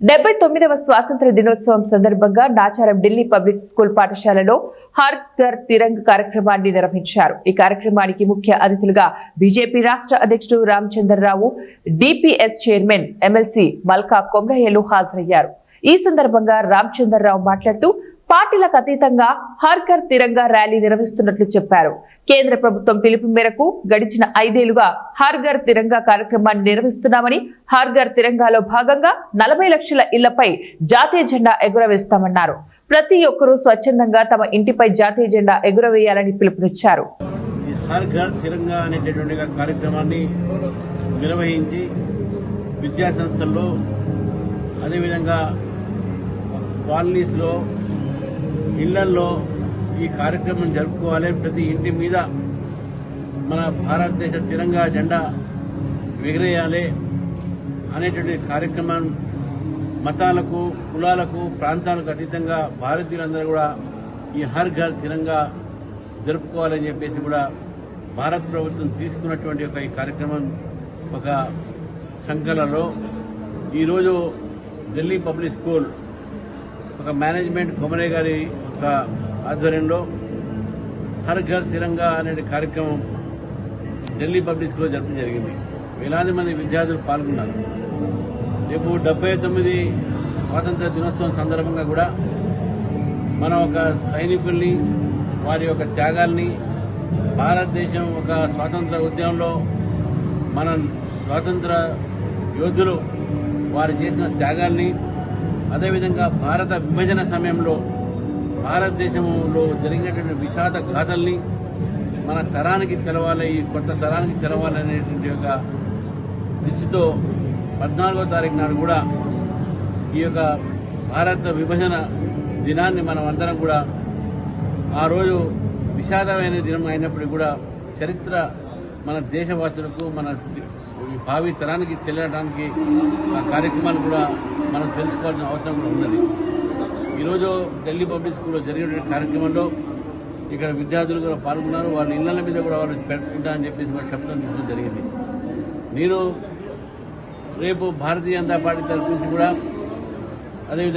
డెబ్బై తొమ్మిదవ స్వాతంత్ర దినోత్సవం సందర్భంగా నాచారం ఢిల్లీ పబ్లిక్ స్కూల్ పాఠశాలలో హర్ ఘర్ తిరంగ్ కార్యక్రమాన్ని నిర్వహించారు. ఈ కార్యక్రమానికి ముఖ్య అతిథులుగా బీజేపీ రాష్ట్ర అధ్యక్షుడు Ramachandra Rao DPS chairman MLC Malka కొమ్రయ్యలు హాజరయ్యారు. ఈ సందర్భంగా రామచంద్రరావు మాట్లాడుతూ పార్టీలకు అతీతంగా హర్ ఘర్ తిరంగా ర్యాలీ నిర్వహిస్తున్నట్లు చెప్పారు. కేంద్ర ప్రభుత్వం పిలుపు మేరకు గడిచిన ఐదేళ్ళుగా హర్ ఘర్ తిరంగా కార్యక్రమాన్ని నిర్వహిస్తున్నామని హర్ ఘర్ తిరంగాలో భాగంగా నలభై లక్షల ఇళ్ళపై జాతీయ జెండా ఎగురవేస్తామన్నారు. ప్రతి ఒక్కరూ స్వచ్ఛందంగా తమ ఇంటిపై జాతీయ జెండా ఎగురవేయాలని పిలుపునిచ్చారు. హర్ ఘర్ తిరంగా అనేటటువంటి కార్యక్రమాన్ని నిర్వహించి విద్యా సంస్థల్లో అదేవిధంగా కాలనీస్లో ఇళ్ళల్లో ఈ కార్యక్రమం జరుపుకోవాలి ప్రతి ఇంటి మీద మన భారతదేశ తిరంగా జెండా ఎగిరేయాలి అనేటువంటి కార్యక్రమం మతాలకు కులాలకు ప్రాంతాలకు అతీతంగా భారతీయులందరూ కూడా ఈ హర్ ఘర్ తిరంగా జరుపుకోవాలని చెప్పేసి కూడా భారత ప్రభుత్వం తీసుకున్నటువంటి ఒక ఈ కార్యక్రమం ఒక సంకలలో ఈరోజు ఢిల్లీ పబ్లిక్ స్కూల్ ఒక మేనేజ్మెంట్ కొమరే గారి ఒక ఆధ్వర్యంలో హర్ ఘర్ తిరంగా అనే కార్యక్రమం ఢిల్లీ పబ్లిక్ స్కూల్లో జరపడం జరిగింది. వేలాది మంది విద్యార్థులు పాల్గొన్నారు. రేపు డెబ్బై తొమ్మిది స్వాతంత్ర దినోత్సవం సందర్భంగా కూడా మనం ఒక సైనికుల్ని వారి యొక్క త్యాగాల్ని భారతదేశం ఒక స్వాతంత్ర ఉద్యమంలో మన స్వాతంత్ర యోధులు వారు చేసిన త్యాగాల్ని అదేవిధంగా భారత విభజన సమయంలో భారతదేశంలో జరిగినటువంటి విషాద గాథల్ని మన తరానికి తెలవాలి ఈ కొత్త తరానికి తెలవాలనేటువంటి అనేటువంటి ఒక దృష్టితో పద్నాలుగో తారీఖు నాడు కూడా ఈ యొక్క భారత విభజన దినాన్ని మనం అందరం కూడా ఆ రోజు విషాదమైన దినం అయినప్పటికీ కూడా చరిత్ర మన దేశవాసులకు మన భావి తరానికి తెలియడానికి ఆ కార్యక్రమాలు కూడా మనం తెలుసుకోవాల్సిన అవసరం కూడా ఉన్నది. ఈరోజు ఢిల్లీ పబ్లిక్ స్కూల్లో జరిగిన కార్యక్రమంలో ఇక్కడ విద్యార్థులు కూడా పాల్గొన్నారు. వాళ్ళ ఇళ్ళ మీద కూడా వాళ్ళు పెట్టుకుంటా అని చెప్పేసి కూడా శబ్దం తీసుకోవడం జరిగింది. నేను రేపు భారతీయ జనతా పార్టీ తరఫు నుంచి కూడా అదేవిధంగా